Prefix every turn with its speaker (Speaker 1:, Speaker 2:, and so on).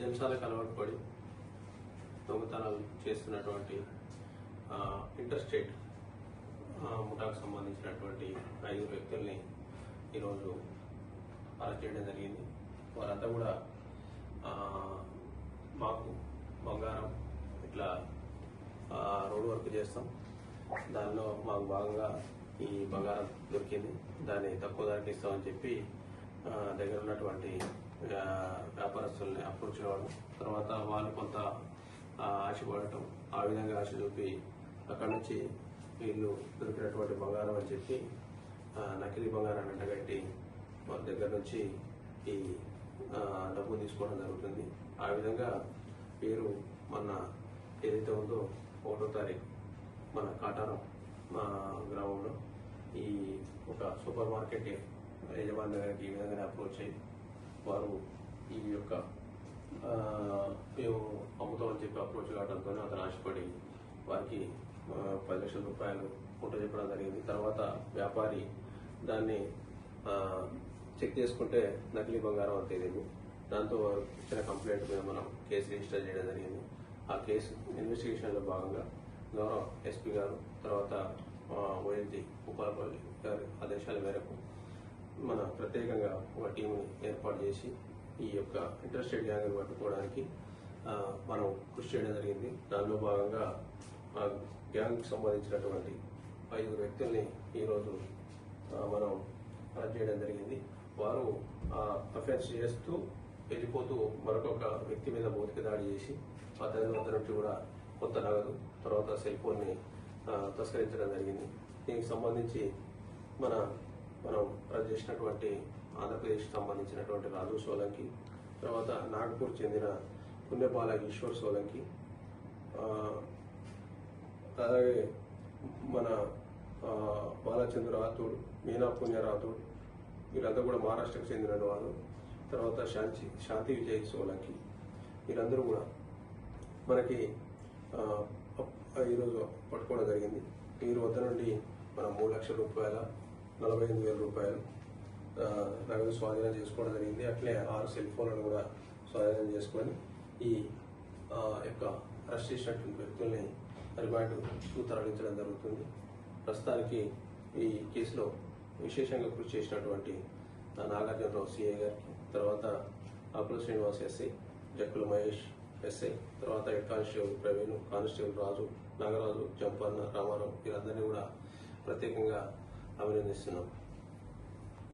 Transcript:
Speaker 1: జంశాలకు అలవాటు పడి దొంగతనాలు చేస్తున్నటువంటి ఇంటర్స్టేట్ ముఠాకు సంబంధించినటువంటి ఐదు వ్యక్తుల్ని ఈరోజు అరెస్ట్ చేయడం జరిగింది. వారంతా కూడా మాకు బంగారం ఇట్లా రోడ్డు రోడ్ వర్క్ చేస్తాం. దానిలో మాకు భాగంగా ఈ బంగారం దొరికింది. దాన్ని తక్కువ ధరకి ఇస్తామని చెప్పి దగ్గర ఉన్నటువంటి వ్యాపారస్తుల్ని అప్రోచ్ అవ్వడం తర్వాత వాళ్ళు కొంత ఆశ ఆశపడటం ఆ విధంగా ఆశ చూపి అక్కడ నుంచి వీళ్ళు దొరికినటువంటి బంగారం అని చెప్పి నకిలీ బంగారాన్ని అంటగట్టి వాళ్ళ దగ్గర నుంచి ఈ డబ్బు తీసుకోవడం జరుగుతుంది. ఆ విధంగా పేరు మన ఏదైతే ఉందో ఒకటో తారీఖు మన కాటారం మా గ్రామంలో ఈ ఒక సూపర్ మార్కెట్ యజమాని గారికి ఈ విధంగానే అప్రోచ్ అయ్యి వారు ఈ యొక్క మేము అమ్ముతామని చెప్పి అప్రోచ్ కావడంతో అతను ఆశపడి వారికి పది లక్షల రూపాయలు ఫోటో చెప్పడం జరిగింది. తర్వాత వ్యాపారి దాన్ని చెక్ చేసుకుంటే నకిలీ బంగారం అని తేలింది దాంతో వారు ఇచ్చిన కంప్లైంట్ మీద మనం కేసు రిజిస్టర్ చేయడం జరిగింది. ఆ కేసు ఇన్వెస్టిగేషన్లో భాగంగా గౌరవ ఎస్పీ గారు తర్వాత ఓఎల్జీ ఉపాలపల్లి గారి ఆదేశాల మేరకు మన ప్రత్యేకంగా ఒక టీంని ఏర్పాటు చేసి ఈ యొక్క ఇంట్రెస్టెడ్ గ్యాంగ్ పట్టుకోవడానికి మనం కృషి చేయడం జరిగింది. దానిలో భాగంగా ఆ గ్యాంగ్కి సంబంధించినటువంటి ఐదుగురు వ్యక్తుల్ని ఈరోజు మనం అరెస్ట్ చేయడం జరిగింది. వారు ఆ అఫెన్స్ చేస్తూ వెళ్ళిపోతూ మరొక వ్యక్తి మీద భౌతిక దాడి చేసి అతని వద్ద నుంచి కూడా కొత్త నగదు తర్వాత సెల్ ఫోన్ని తస్కరించడం జరిగింది. దీనికి సంబంధించి మన మనం అరెస్ట్ చేసినటువంటి ఆంధ్రప్రదేశ్కి సంబంధించినటువంటి రాజు సోలంకి తర్వాత నాగపూర్ చెందిన పుణ్యపాల ఈశ్వర్ సోలంకి అలాగే మన బాలచంద్ర రాథోడ్ మీనా పుణ్య రాథోడ్ వీరంతా కూడా మహారాష్ట్రకు చెందిన వారు తర్వాత శాంతి శాంతి విజయ్ సోలంకి వీరందరూ కూడా మనకి ఈరోజు పట్టుకోవడం జరిగింది. వీరి వద్ద నుండి మనం మూడు లక్షల రూపాయల నలభై ఐదు వేల రూపాయలు నగదు స్వాధీనం చేసుకోవడం జరిగింది. అట్లే ఆరు సెల్ ఫోన్లను కూడా స్వాధీనం చేసుకొని ఈ యొక్క అరెస్ట్ చేసినటువంటి వ్యక్తుల్ని రిమాండ్కు తరలించడం జరుగుతుంది. ప్రస్తుతానికి ఈ కేసులో విశేషంగా కృషి చేసినటువంటి నాగార్జునరావు సిఐ గారికి తర్వాత అకుల శ్రీనివాస్ ఎస్ఐ జక్కుల మహేష్ ఎస్ఐ తర్వాత head constable Praveen constable Raju Nagaraju Jampanna Ramarao వీరందరినీ కూడా ప్రత్యేకంగా అభినందిస్తున్నాం